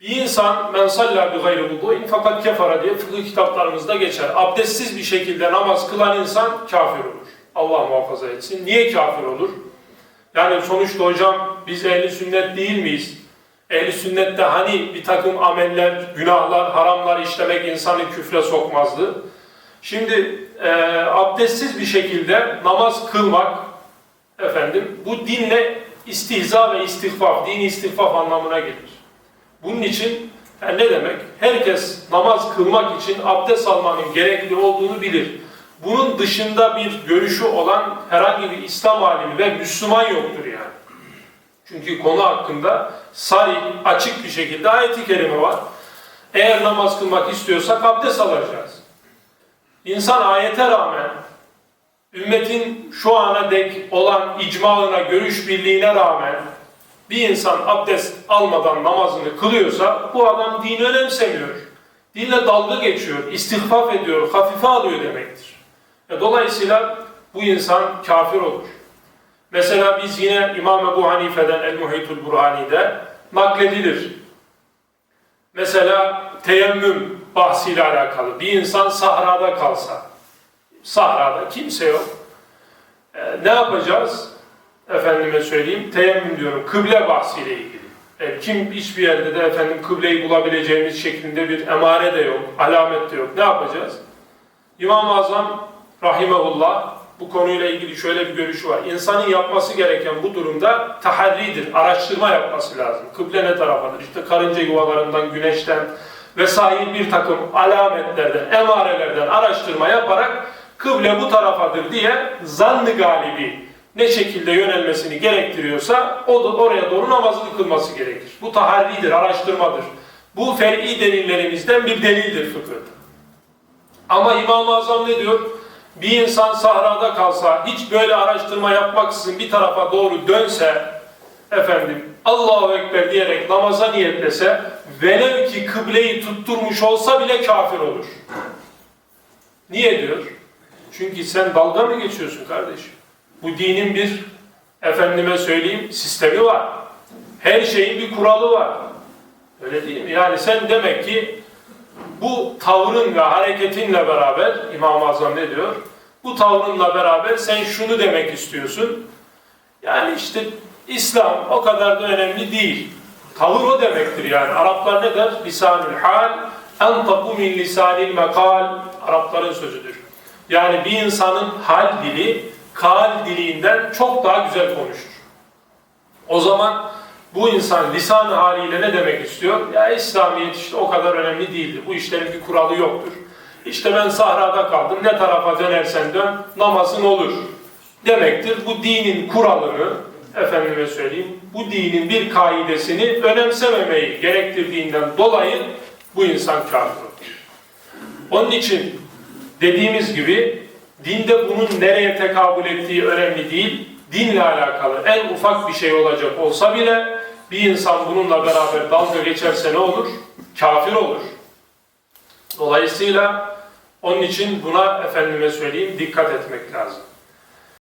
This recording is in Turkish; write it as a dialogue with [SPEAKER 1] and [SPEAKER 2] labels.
[SPEAKER 1] Bir insan men salla bi gayri vudu'in fakat kefara diye fıkıh kitaplarımızda geçer. Abdestsiz bir şekilde namaz kılan insan kafir olur. Allah muhafaza etsin. Niye kafir olur? Yani sonuçta hocam biz ehli sünnet değil miyiz? Ehli sünnette hani bir takım ameller, günahlar, haramlar işlemek insanı küfre sokmazdı. Şimdi e, abdestsiz bir şekilde namaz kılmak efendim bu dinle istihza ve istihfaf, din istihfaf anlamına gelir. Bunun için yani ne demek? Herkes namaz kılmak için abdest almanın gerekli olduğunu bilir. Bunun dışında bir görüşü olan herhangi bir İslam alimi ve Müslüman yoktur yani. Çünkü konu hakkında sarih, açık bir şekilde ayet-i kerime var. Eğer namaz kılmak istiyorsak abdest alacağız. İnsan ayete rağmen ümmetin şu ana dek olan icmaına, görüş birliğine rağmen bir insan abdest almadan namazını kılıyorsa bu adam dini önemsemiyor. Dinle dalga geçiyor, istihfaf ediyor, hafife alıyor demektir. E, Dolayısıyla bu insan kafir olur. Mesela biz yine İmam Ebu Hanife'den El-Muhitul Burhani'de nakledilir. Mesela teyemmüm bahsiyle alakalı bir insan sahrada kalsa, sahrada kimse yok. E, ne yapacağız? Efendime söyleyeyim, teyemmüm diyorum, kıble bahsiyle ilgili. E, kim hiçbir yerde de efendim kıbleyi bulabileceğimiz şeklinde bir emare de yok, alamet de yok. Ne yapacağız? İmam-ı Azam rahimehullah bu konuyla ilgili şöyle bir görüşü var. İnsanın yapması gereken bu durumda taharridir, araştırma yapması lazım. Kıble ne tarafadır? İşte karınca yuvalarından, güneşten vesaire bir takım alametlerden, emarelerden araştırma yaparak kıble bu tarafadır diye zannı galibi ne şekilde yönelmesini gerektiriyorsa o da oraya doğru namazını kılması gerekir. Bu taharridir, araştırmadır. Bu fer'i delillerimizden bir delildir fıkıhta. Ama İmam-ı Azam ne diyor? Bir insan sahrada kalsa, hiç böyle araştırma yapmaksızın bir tarafa doğru dönse, efendim Allahu Ekber diyerek namaza niyetlese, velev ki kıbleyi tutturmuş olsa bile kafir olur. Niye diyor? Çünkü sen dalga mı geçiyorsun kardeşim? Bu dinin bir, efendime söyleyeyim, sistemi var. Her şeyin bir kuralı var. Öyle değil mi? Yani sen demek ki bu tavrın ve hareketinle beraber İmam-ı Azam ne diyor? Bu tavrınla beraber sen şunu demek istiyorsun. Yani işte İslam o kadar da önemli değil. Tavır o demektir yani. Araplar ne der? Lisanül hal entaku min lisanil mekal. Arapların sözüdür. Yani bir insanın hal dili kal dilinden çok daha güzel konuşur. O zaman bu insan lisan haliyle ne demek istiyor? Ya İslamiyet işte o kadar önemli değildir. Bu işlerin bir kuralı yoktur. İşte ben sahrada kaldım. Ne tarafa dönersen dön namazın olur. Demektir. Bu dinin kuralını efendime söyleyeyim. Bu dinin bir kaidesini önemsememeyi gerektirdiğinden dolayı bu insan kafir. Onun için dediğimiz gibi dinde bunun nereye tekabül ettiği önemli değil. Dinle alakalı en ufak bir şey olacak olsa bile bir insan bununla beraber dalga geçerse ne olur? Kafir olur. Dolayısıyla onun için buna efendime söyleyeyim dikkat etmek lazım.